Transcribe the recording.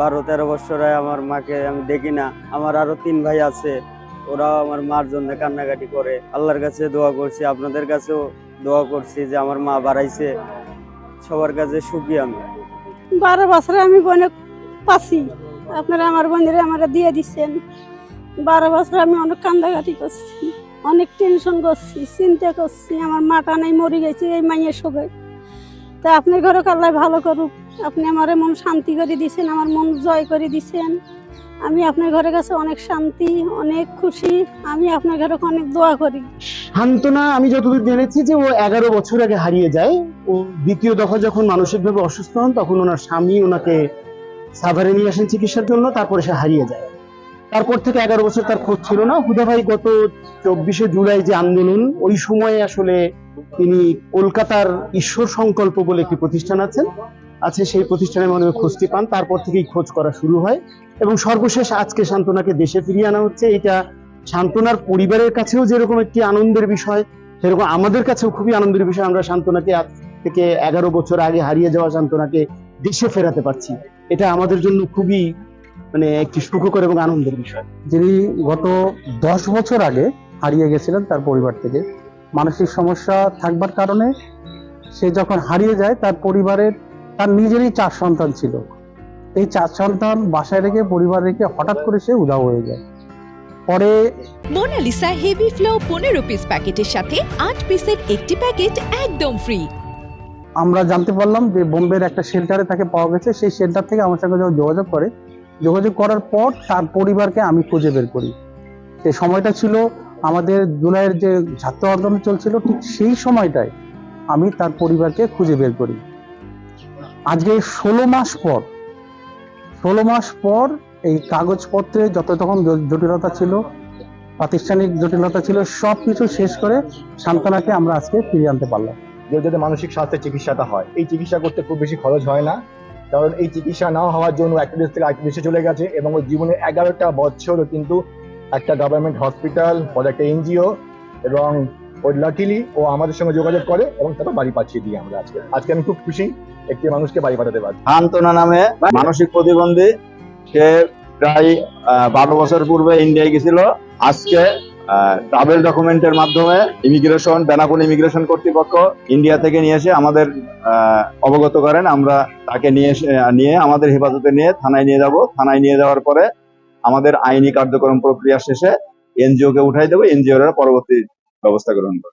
বারো তেরো বছর হয় আমার মাকে আমি দেখি না। আমার আরও তিন ভাই আছে, ওরাও আমার মার জন্য কান্নাকাটি করে। আল্লাহর কাছে দোয়া করছি, আপনাদের কাছেও দোয়া করছি যে আমার মা বাড়াইছে। সবার কাছে সুখী আমি। বারো বছরে আমি অনেক পাচ্ছি আপনারা আমার বোনেরা আমার দিয়ে দিচ্ছেন বারো বছর আমি অনেক কান্দাকাটি করছি, অনেক টেনশন করছি, চিন্তা করছি, আমার মাটা নাই, মরে গেছে, এই মাইয়ের সঙ্গে তা আপনার ঘরে আল্লাহ ভালো করুক। আপনি আমার মন শান্তি করে দিছেন, আমার মন জয় করে দিছেন। আমি আপনার ঘরের কাছে অনেক শান্তি, অনেক খুশি। আমি আপনার ঘরে অনেক দোয়া করি। সান্ত্বনা আমি যতদূর জেনেছি যে ও এগারো বছর আগে হারিয়ে যায়। ও দ্বিতীয় দফা যখন মানসিকভাবে অসুস্থ হন, তখন ওনার স্বামী ওনাকে সাভারে নিয়ে আসেন চিকিৎসার জন্য, তারপরে সে হারিয়ে যায়। তারপর থেকে এগারো বছর তার খোঁজ ছিল না। হুদা ভাই গত চব্বিশে জুলাই যে আন্দোলন, ওই সময়ে আসলে তিনি কলকাতার ঈশ্বর সংকল্প বলে একটি প্রতিষ্ঠান আছেন আছে সেই প্রতিষ্ঠানের হয় খোঁজটি পান। তারপর থেকেই খোঁজ করা শুরু হয় এবং সর্বশেষ আজকে শান্তনাকে দেশে ফিরিয়ে আনা হচ্ছে। এটা শান্তনার পরিবারের কাছেও যেরকম একটি আনন্দের বিষয়, সেরকম আমাদের কাছেও খুবই আনন্দের বিষয়। আমরা শান্তনাকে আজ থেকে এগারো বছর আগে হারিয়ে যাওয়া শান্তনাকে দেশে ফেরাতে পারছি। এটা আমাদের জন্য খুবই মানে একটি সুখকর এবং আনন্দের বিষয়। যিনি গত দশ বছর আগে হারিয়ে গেছিলেন তার পরিবার থেকে। মানসিক সমস্যা থাকবার কারণে সে যখন হারিয়ে যায় তার পরিবারের তার নিজেরই চার সন্তান ছিল। এই চার সন্তান বাসায় রেখে পরিবার রেখে হঠাৎ করে সে উধাও হয়ে যায়। পরে মোনালিসা হেভি ফ্লো পনেরো পিস প্যাকেটের সাথে আট পিসের একটি প্যাকেট একদম ফ্রি আমরা জানতে পারলাম যে বোম্বের একটা শেল্টারে তাকে পাওয়া গেছে। সেই শেল্টার থেকে আমার সঙ্গে যখন যোগাযোগ করে যোগাযোগ করার পর তার পরিবারকে আমি খুঁজে বের করি। সেই সময়টা ছিল আমাদের জুলাইয়ের যে ছাত্র আন্দোলন চলছিল, ঠিক সেই সময়টায় আমি তার পরিবারকে খুঁজে বের করি। আজকে ষোলো মাস পর, ষোলো মাস পর এই কাগজপত্রে যত তখন জটিলতা ছিল, প্রাতিষ্ঠানিক জটিলতা ছিল, সব কিছু শেষ করে সান্ত্বনাকে আমরা আজকে ফিরিয়ে আনতে পারলাম। যে যাতে মানসিক স্বাস্থ্যের চিকিৎসাটা হয়, এই চিকিৎসা করতে খুব বেশি খরচ হয় না। কারণ এই চিকিৎসা না হওয়ার জন্য একটা দেশ থেকে আরেকটা দেশে চলে গেছে এবং ওর জীবনে এগারোটা বছর কিন্তু একটা গভর্নমেন্ট হসপিটাল পরে একটা এনজিও এবং ওর লাকিলি ও আমাদের সঙ্গে যোগাযোগ করে এবং তারপর বাড়ি পাঠিয়ে দিই আমরা আজকে। আজকে আমি খুব খুশি একটি মানুষকে বাড়ি পাঠাতে পারছি। শান্তনা নামে মানসিক প্রতিবন্ধী। সে প্রায় বারো বছর পূর্বে ইন্ডিয়ায় গেছিল। আজকে ট্রাভেল ডকুমেন্টের মাধ্যমে ইমিগ্রেশন বেনাপুল ইমিগ্রেশন কর্তৃপক্ষ ইন্ডিয়া থেকে নিয়ে এসে আমাদের অবগত করেন। আমরা তাকে নিয়ে এসে নিয়ে আমাদের হেফাজতে নিয়ে থানায় নিয়ে যাব। থানায় নিয়ে যাওয়ার পরে আমাদের আইনি কার্যক্রম প্রক্রিয়া শেষে এনজিও কে উঠাই দেবো। এনজিওরা পরবর্তী ব্যবস্থা গ্রহণ করবে।